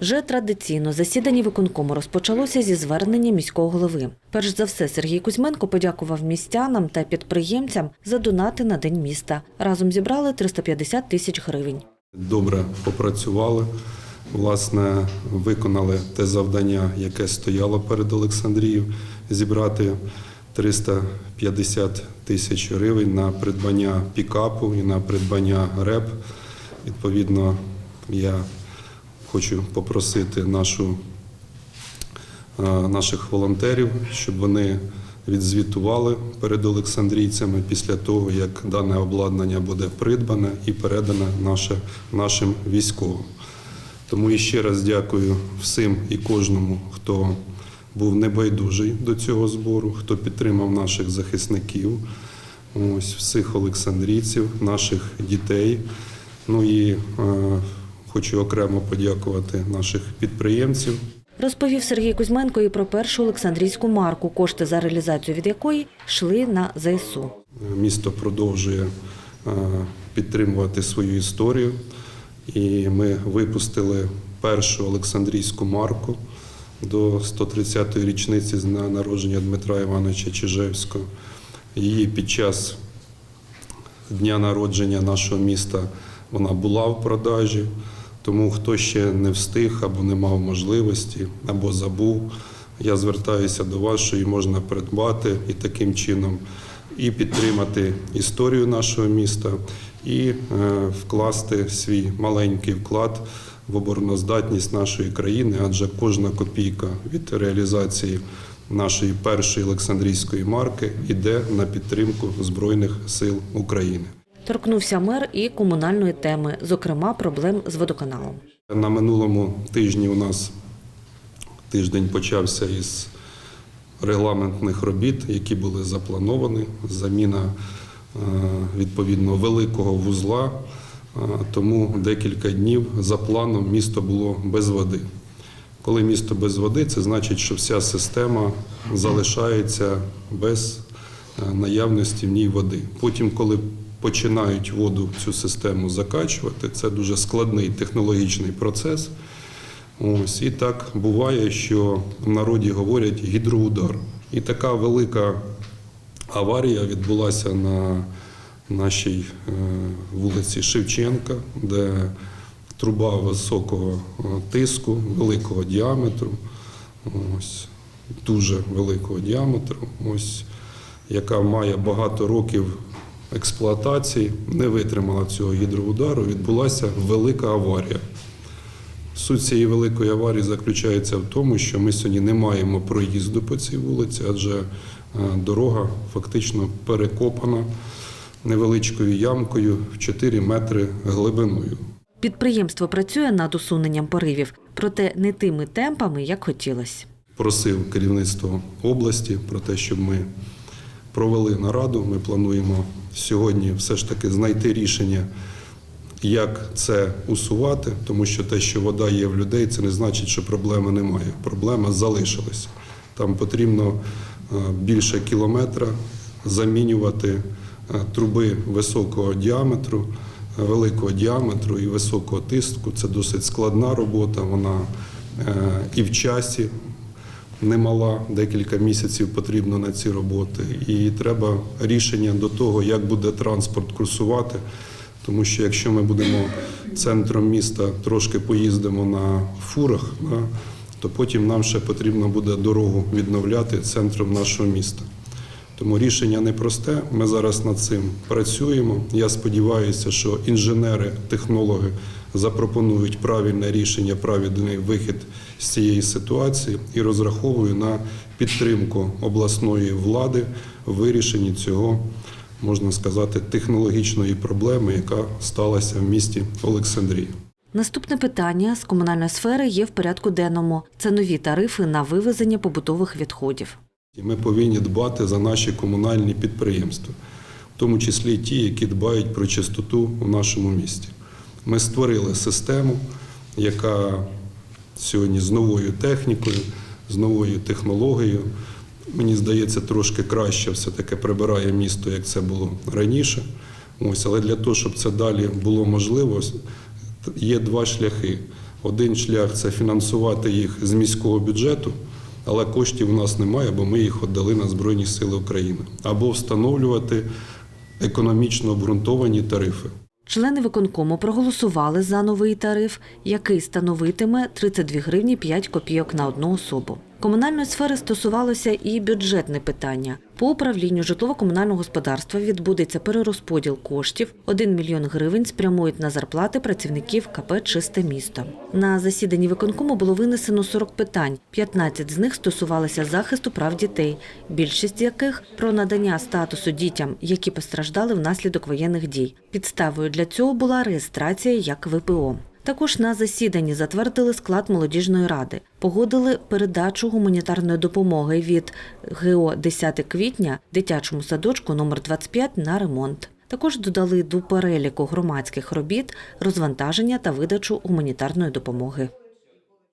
Вже традиційно засідання виконкому розпочалося зі звернення міського голови. Перш за все, Сергій Кузьменко подякував містянам та підприємцям за донати на день міста. Разом зібрали 350 тисяч гривень. добре попрацювали. Власне, виконали те завдання, яке стояло перед Олександрією, зібрати 350 тисяч гривень на придбання пікапу і на придбання РЕП. Відповідно, я хочу попросити нашу, е, наших волонтерів, щоб вони відзвітували перед олександрійцями після того, як дане обладнання буде придбане і передане наше, нашим військовим. Тому іще раз дякую всім і кожному, хто був небайдужий до цього збору, хто підтримав наших захисників, ось всіх олександрійців, наших дітей. Ну і е, хочу окремо подякувати наших підприємців, Розповів Сергій Кузьменко і про першу Олександрійську марку, кошти за реалізацію від якої йшли на ЗСУ. Місто продовжує е, підтримувати свою історію, і ми випустили першу Олександрійську марку до 130-ї річниці з народження Дмитра Івановича Чижевського. Її під час дня народження нашого міста вона була в продажі. Тому хто ще не встиг або не мав можливості, або забув, я звертаюся до вас, що її можна придбати і таким чином і підтримати історію нашого міста, і е, вкласти свій маленький вклад в обороноздатність нашої країни, адже кожна копійка від реалізації нашої першої Олександрійської марки йде на підтримку Збройних сил України. Торкнувся мер і комунальної теми, зокрема проблем з водоканалом. На минулому тижні у нас тиждень почався із регламентних робіт, які були заплановані. Заміна е, відповідно великого вузла. Е, Тому декілька днів за планом місто було без води. Коли місто без води, це значить, що вся система залишається без е, наявності в ній води. Потім, коли починають воду в цю систему закачувати, це дуже складний технологічний процес. Ось і так буває, що в народі говорять гідроудар. І така велика аварія відбулася на нашій е, вулиці Шевченка, де труба високого е, тиску, великого діаметру, ось дуже великого діаметру, ось яка має багато років експлуатації, не витримала цього гідроудару, відбулася велика аварія. Суть цієї великої аварії заключається в тому, що ми сьогодні не маємо проїзду по цій вулиці, адже е, дорога фактично перекопана невеличкою ямкою в 4 метри глибиною. Підприємство працює над усуненням поривів, проте не тими темпами, як хотілося. Просив керівництво області про те, щоб ми провели нараду. Ми плануємо сьогодні все ж таки знайти рішення, як це усувати, тому що те, що вода є в людей, це не значить, що проблеми немає. Проблема залишилася. Там потрібно е, більше кілометра замінювати е, труби високого діаметру, великого діаметру і високого тиску. Це досить складна робота. Вона е, і в часі немала, декілька місяців потрібно на ці роботи. І треба рішення до того, як буде транспорт курсувати. Тому що якщо ми будемо центром міста трошки поїздимо на фурах, то потім нам ще потрібно буде дорогу відновляти центром нашого міста. Тому рішення непросте. Ми зараз над цим працюємо. Я сподіваюся, що інженери, технологи запропонують правильне рішення, правильний вихід з цієї ситуації і розраховую на підтримку обласної влади в вирішенні цього, можна сказати, технологічної проблеми, яка сталася в місті Олександрія. Наступне питання з комунальної сфери є в порядку денному. Це нові тарифи на вивезення побутових відходів. Ми повинні дбати за наші комунальні підприємства, в тому числі ті, які дбають про чистоту у нашому місті. Ми створили систему, яка сьогодні з новою технікою, з новою технологією. Мені здається, трошки краще все-таки прибирає місто, як це було раніше. Ось, але для того, щоб це далі було можливо, є два шляхи. Один шлях це фінансувати їх з міського бюджету, але коштів у нас немає, бо ми їх віддали на Збройні Сили України, або встановлювати економічно обґрунтовані тарифи. Члени виконкому проголосували за новий тариф, який становитиме 32 гривні 5 копійок на одну особу. Комунальної сфери стосувалося і бюджетне питання. По управлінню житлово-комунального господарства відбудеться перерозподіл коштів. 1 мільйон гривень спрямують на зарплати працівників КП Чисте місто. На засіданні виконкому було винесено 40 питань. 15 з них стосувалися захисту прав дітей, більшість яких про надання статусу дітям, які постраждали внаслідок воєнних дій. Підставою для цього була реєстрація як ВПО. Також на засіданні затвердили склад молодіжної ради, погодили передачу гуманітарної допомоги від ГО 10 квітня дитячому садочку номер 25 на ремонт. Також додали до переліку громадських робіт розвантаження та видачу гуманітарної допомоги.